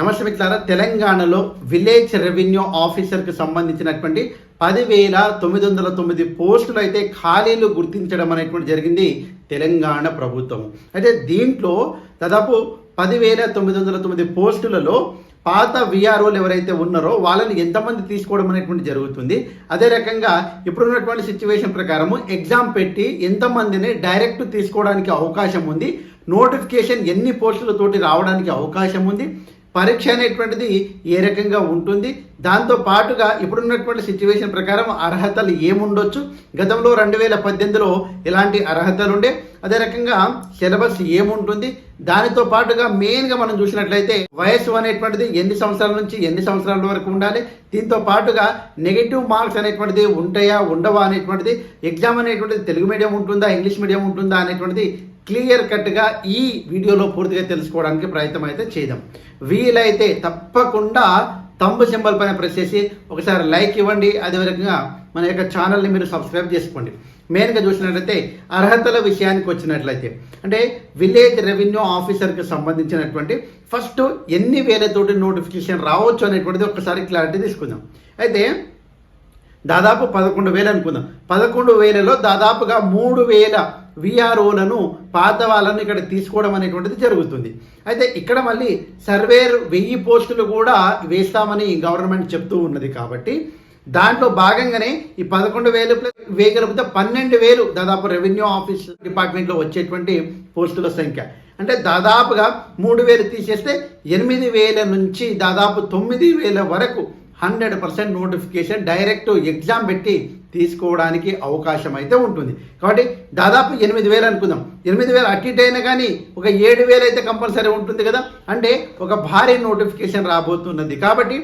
నమస్తే మిత్రులారా తెలంగాణలో విలేజ్ రెవెన్యూ ఆఫీసర్కి సంబంధించినటువంటి పదివేల తొమ్మిది వందల తొమ్మిది పోస్టులు అయితే ఖాళీలు గుర్తించడం అనేటువంటి జరిగింది తెలంగాణ ప్రభుత్వం. అయితే దీంట్లో దాదాపు పదివేల తొమ్మిది వందల తొమ్మిది పోస్టులలో పాత విఆర్ఓలు ఎవరైతే ఉన్నారో వాళ్ళని ఎంతమంది తీసుకోవడం అనేటువంటి జరుగుతుంది. అదే రకంగా ఇప్పుడున్నటువంటి సిచ్యువేషన్ ప్రకారము ఎగ్జామ్ పెట్టి ఎంతమందిని డైరెక్ట్ తీసుకోవడానికి అవకాశం ఉంది. నోటిఫికేషన్ ఎన్ని పోస్టులతోటి రావడానికి అవకాశం ఉంది. పరీక్ష అనేటువంటిది ఏ రకంగా ఉంటుంది? దాంతో పాటుగా ఇప్పుడున్నటువంటి సిచ్యువేషన్ ప్రకారం అర్హతలు ఏముండొచ్చు? గతంలో రెండు వేల పద్దెనిమిదిలో ఎలాంటి అర్హతలు ఉండే అదే రకంగా సిలబస్ ఏముంటుంది? దానితో పాటుగా మెయిన్గా మనం చూసినట్లయితే వయస్సు అనేటువంటిది ఎన్ని సంవత్సరాల నుంచి ఎన్ని సంవత్సరాల వరకు ఉండాలి? దీంతో పాటుగా నెగిటివ్ మార్క్స్ అనేటువంటిది ఉంటాయా ఉండవా అనేటువంటిది? ఎగ్జామ్ అనేటువంటిది తెలుగు మీడియం ఉంటుందా ఇంగ్లీష్ మీడియం ఉంటుందా అనేటువంటిది క్లియర్ కట్గా ఈ వీడియోలో పూర్తిగా తెలుసుకోవడానికి ప్రయత్నం అయితే చేద్దాం. వీలైతే తప్పకుండా తంబు సింబల్ పైన ప్రెస్ చేసి ఒకసారి లైక్ ఇవ్వండి. అదే మన యొక్క ఛానల్ని మీరు సబ్స్క్రైబ్ చేసుకోండి. మెయిన్గా చూసినట్లయితే అర్హతల విషయానికి వచ్చినట్లయితే అంటే విలేజ్ రెవెన్యూ ఆఫీసర్కి సంబంధించినటువంటి ఫస్ట్ ఎన్ని వేలతోటి నోటిఫికేషన్ రావచ్చు అనేటువంటిది ఒకసారి క్లారిటీ తీసుకుందాం. అయితే దాదాపు పదకొండు వేలు అనుకుందాం. పదకొండు వేలలో దాదాపుగా మూడు వేల విఆర్ఓలను పాత వాళ్ళను ఇక్కడ తీసుకోవడం అనేటువంటిది జరుగుతుంది. అయితే ఇక్కడ మళ్ళీ సర్వేర్ వెయ్యి పోస్టులు కూడా వేస్తామని గవర్నమెంట్ చెప్తూ ఉన్నది కాబట్టి దాంట్లో భాగంగానే ఈ పదకొండు వేలు వేయగలిగితే పన్నెండు వేలు దాదాపు రెవెన్యూ ఆఫీస్ డిపార్ట్మెంట్లో వచ్చేటువంటి పోస్టుల సంఖ్య. అంటే దాదాపుగా మూడు వేలు తీసేస్తే ఎనిమిది వేల నుంచి దాదాపు తొమ్మిది వేల వరకు hundred percent notification direct exam పెట్టి తీసుకోవడానికి అవకాశం అయితే ఉంటుంది. కాబట్టి దాదాపు ఎనిమిది వేలు అనుకుందాం. ఎనిమిది వేలు అటు ఇటు అయినా కానీ ఒక ఏడు వేలు అయితే కంపల్సరీ ఉంటుంది కదా. అంటే ఒక భారీ నోటిఫికేషన్ రాబోతున్నది. కాబట్టి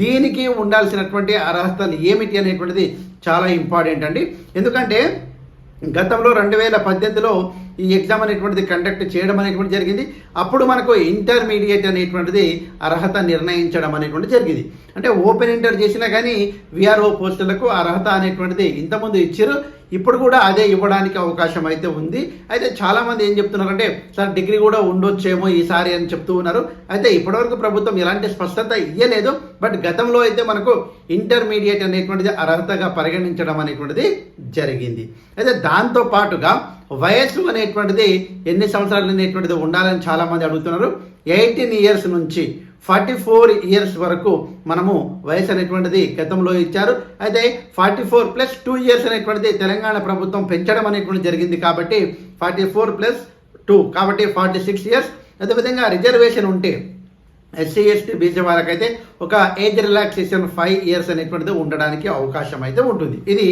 దీనికి ఉండాల్సినటువంటి అర్హతలు ఏమిటి అనేటువంటిది చాలా ఇంపార్టెంట్ అండి. ఎందుకంటే గతంలో రెండు వేల పద్దెనిమిదిలో ఈ ఎగ్జామ్ అనేటువంటిది కండక్ట్ చేయడం అనేటువంటి జరిగింది. అప్పుడు మనకు ఇంటర్మీడియట్ అనేటువంటిది అర్హత నిర్ణయించడం అనేటువంటి జరిగింది. అంటే ఓపెన్ ఇంటర్ చేసినా కానీ విఆర్ఓ పోస్టులకు అర్హత అనేటువంటిది ఇంతకుముందు ఇచ్చారు. ఇప్పుడు కూడా అదే ఇవ్వడానికి అవకాశం అయితే ఉంది. అయితే చాలామంది ఏం చెప్తున్నారంటే సార్ డిగ్రీ కూడా ఉండొచ్చేమో ఈసారి అని చెప్తూ ఉన్నారు. అయితే ఇప్పటివరకు ప్రభుత్వం ఎలాంటి స్పష్టత ఇవ్వలేదు బట్ గతంలో అయితే మనకు ఇంటర్మీడియట్ అనేటువంటిది అర్హతగా పరిగణించడం అనేటువంటిది జరిగింది. అయితే దాంతో పాటుగా వయస్సు అనేటువంటిది ఎన్ని సంవత్సరాలు అనేటువంటిది ఉండాలని చాలామంది అడుగుతున్నారు. ఎయిటీన్ ఇయర్స్ నుంచి ఫార్టీ ఫోర్ ఇయర్స్ వరకు మనము వయసు అనేటువంటిది గతంలో ఇచ్చారు. అయితే forty four plus two years అనేటువంటిది తెలంగాణ ప్రభుత్వం పెంచడం అనేటువంటిది జరిగింది కాబట్టి ఫార్టీ ఫోర్ ప్లస్ టూ కాబట్టి ఫార్టీ సిక్స్ ఇయర్స్. అదేవిధంగా రిజర్వేషన్ ఉంటే ఎస్సీ ఎస్టీ బీసీ వాళ్ళకైతే ఒక ఏజ్ రిలాక్సేషన్ ఫైవ్ ఇయర్స్ అనేటువంటిది ఉండడానికి అవకాశం అయితే ఉంటుంది. ఇది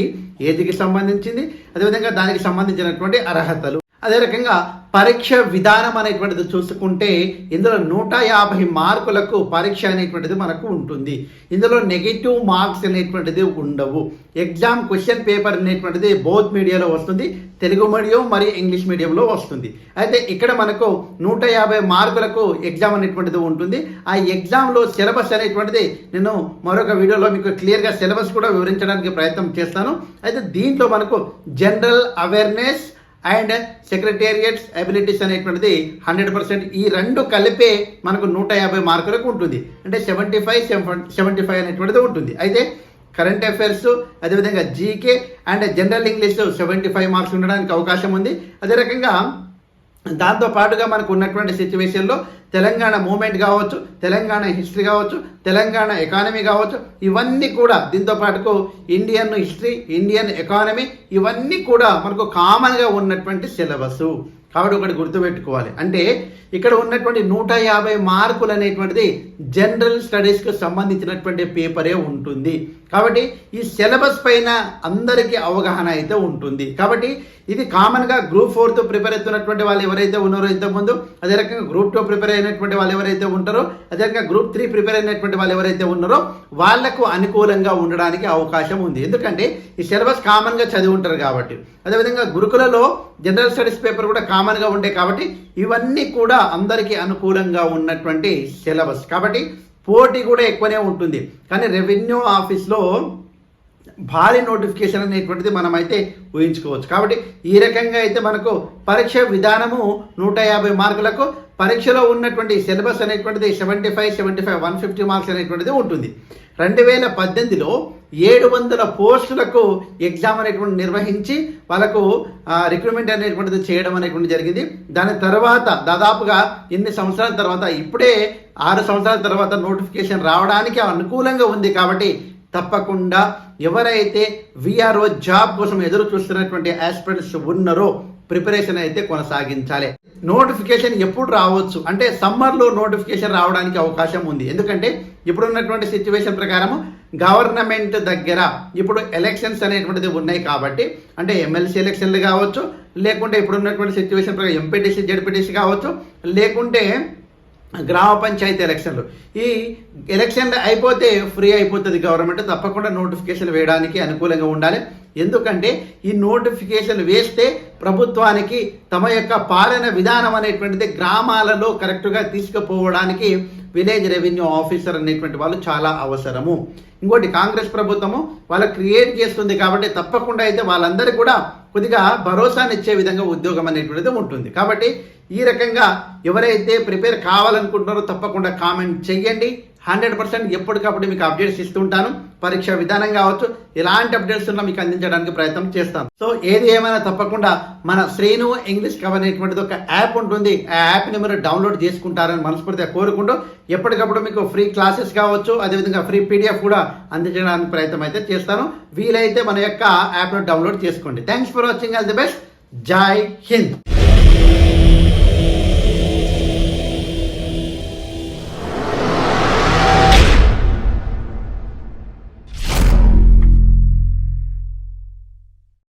ఏజ్కి సంబంధించింది అదేవిధంగా దానికి సంబంధించినటువంటి అర్హతలు. అదే రకంగా పరీక్ష విధానం అనేటువంటిది చూసుకుంటే ఇందులో నూట యాభై మార్కులకు పరీక్ష అనేటువంటిది మనకు ఉంటుంది. ఇందులో నెగిటివ్ మార్క్స్ అనేటువంటిది ఉండవు. ఎగ్జామ్ క్వశ్చన్ పేపర్ అనేటువంటిది బౌత్ మీడియాలో వస్తుంది తెలుగు మీడియం మరియు ఇంగ్లీష్ మీడియంలో వస్తుంది. అయితే ఇక్కడ మనకు నూట యాభై మార్కులకు ఎగ్జామ్ అనేటువంటిది ఉంటుంది. ఆ ఎగ్జామ్లో సిలబస్ అనేటువంటిది నేను మరొక వీడియోలో మీకు క్లియర్గా సిలబస్ కూడా వివరించడానికి ప్రయత్నం చేస్తాను. అయితే దీంట్లో మనకు general awareness and secretariats abilities అనేటువంటిది హండ్రెడ్ పర్సెంట్ ఈ రెండు కలిపే మనకు నూట యాభై మార్కులకు ఉంటుంది. అంటే సెవెంటీ ఫైవ్ సెవెంటీ ఫైవ్ అనేటువంటిది ఉంటుంది. అయితే కరెంట్ అఫైర్స్ అదేవిధంగా GK and general English seventy five marks ఉండడానికి అవకాశం ఉంది. అదే రకంగా దాంతో పాటుగా మనకు ఉన్నటువంటి సిచ్యువేషన్లో తెలంగాణ మూమెంట్ కావచ్చు తెలంగాణ హిస్టరీ కావచ్చు తెలంగాణ ఎకానమీ కావచ్చు ఇవన్నీ కూడా దీంతో పాటుకు ఇండియన్ హిస్టరీ ఇండియన్ ఎకానమీ ఇవన్నీ కూడా మనకు కామన్గా ఉన్నటువంటి సిలబస్ కాబట్టి ఒకటి గుర్తుపెట్టుకోవాలి. అంటే ఇక్కడ ఉన్నటువంటి నూట యాభై మార్కులు అనేటువంటిది జనరల్ స్టడీస్కి సంబంధించినటువంటి పేపరే ఉంటుంది. కాబట్టి ఈ సిలబస్ పైన అందరికీ అవగాహన అయితే ఉంటుంది. కాబట్టి ఇది కామన్గా గ్రూప్ ఫోర్త్ ప్రిపేర్ అవుతున్నటువంటి వాళ్ళు ఎవరైతే ఉన్నారో ఇంతకుముందు అదే రకంగా గ్రూప్ టూ ప్రిపేర్ అయినటువంటి వాళ్ళు ఎవరైతే ఉంటారో అదే రకంగా గ్రూప్ త్రీ ప్రిపేర్ అయినటువంటి వాళ్ళు ఎవరైతే ఉన్నారో వాళ్ళకు అనుకూలంగా ఉండడానికి అవకాశం ఉంది. ఎందుకంటే ఈ సిలబస్ కామన్గా చదివి ఉంటారు కాబట్టి. అదేవిధంగా గురుకులలో జనరల్ స్టడీస్ పేపర్ కూడా కామన్గా ఉండే కాబట్టి ఇవన్నీ కూడా అందరికీ అనుకూలంగా ఉన్నటువంటి సిలబస్. కాబట్టి పోటీ కూడా ఎక్కువనే ఉంటుంది. కానీ రెవెన్యూ ఆఫీస్లో భారీ నోటిఫికేషన్ అనేటువంటిది మనం అయితే ఊహించుకోవచ్చు. కాబట్టి ఈ రకంగా అయితే మనకు పరీక్ష విధానము నూట యాభై మార్కులకు పరీక్షలో ఉన్నటువంటి సిలబస్ అనేటువంటిది seventy five seventy five one fifty marks అనేటువంటిది ఉంటుంది. రెండు వేల పద్దెనిమిదిలో ఏడు వందల పోస్టులకు ఎగ్జామ్ అనేటువంటి నిర్వహించి వాళ్ళకు రిక్రూట్మెంట్ అనేటువంటిది చేయడం అనేటువంటి జరిగింది. దాని తర్వాత దాదాపుగా ఎన్ని సంవత్సరాల తర్వాత ఇప్పుడే ఆరు సంవత్సరాల తర్వాత నోటిఫికేషన్ రావడానికి అనుకూలంగా ఉంది కాబట్టి తప్పకుండా ఎవరైతే విఆర్ఓ జాబ్ కోసం ఎదురు చూస్తున్నటువంటి ఆస్పిరెంట్స్ ఉన్నారో ప్రిపరేషన్ అయితే కొనసాగించాలి. నోటిఫికేషన్ ఎప్పుడు రావచ్చు? అంటే సమ్మర్లో నోటిఫికేషన్ రావడానికి అవకాశం ఉంది. ఎందుకంటే ఇప్పుడు ఉన్నటువంటి సిచ్యువేషన్ ప్రకారం గవర్నమెంట్ దగ్గర ఇప్పుడు ఎలక్షన్స్ అనేటువంటిది ఉన్నాయి కాబట్టి అంటే ఎమ్మెల్సీ ఎలక్షన్లు కావచ్చు లేకుంటే ఇప్పుడు ఉన్నటువంటి సిచ్యువేషన్ ప్రకారం ఎంపీటీసీ జడ్పీటీసీ కావచ్చు లేకుంటే గ్రామ పంచాయతీ ఎలక్షన్లు. ఈ ఎలక్షన్లు అయిపోతే ఫ్రీ అయిపోతుంది గవర్నమెంట్ తప్పకుండా నోటిఫికేషన్ వేయడానికి అనుకూలంగా ఉండాలి. ఎందుకంటే ఈ నోటిఫికేషన్ వేస్తే ప్రభుత్వానికి తమ యొక్క పాలన విధానం అనేటువంటిది గ్రామాలలో కరెక్ట్గా తీసుకుపోవడానికి విలేజ్ రెవెన్యూ ఆఫీసర్ అనేటువంటి వాళ్ళు చాలా అవసరము. ఇంకోటి కాంగ్రెస్ ప్రభుత్వము వాళ్ళ క్రియేట్ చేస్తుంది కాబట్టి తప్పకుండా అయితే వాళ్ళందరికీ కూడా కొద్దిగా భరోసానిచ్చే విధంగా ఉద్యోగం అనేటువంటిది ఉంటుంది. కాబట్టి ఈ రకంగా ఎవరైతే ప్రిపేర్ కావాలనుకుంటున్నారో తప్పకుండా కామెంట్ చేయండి హండ్రెడ్ పర్సెంట్ ఎప్పటికప్పుడు మీకు అప్డేట్స్ ఇస్తుంటాను పరీక్ష విధానం కావచ్చు ఇలాంటి అప్డేట్స్ ఉన్నా మీకు అందించడానికి ప్రయత్నం చేస్తాను సో ఏది ఏమైనా తప్పకుండా మన శ్రీను ఇంగ్లీష్ కవర్ అనేటువంటిది ఒక యాప్ ఉంటుంది. ఆ యాప్ని మీరు డౌన్లోడ్ చేసుకుంటారని మనస్ఫూర్తిగా కోరుకుంటూ ఎప్పటికప్పుడు మీకు ఫ్రీ క్లాసెస్ కావచ్చు అదేవిధంగా ఫ్రీ పీడిఎఫ్ కూడా అందించడానికి ప్రయత్నం అయితే చేస్తాను. వీలైతే మన యొక్క యాప్ను డౌన్లోడ్ చేసుకోండి. Thanks for watching all the best Jai Hind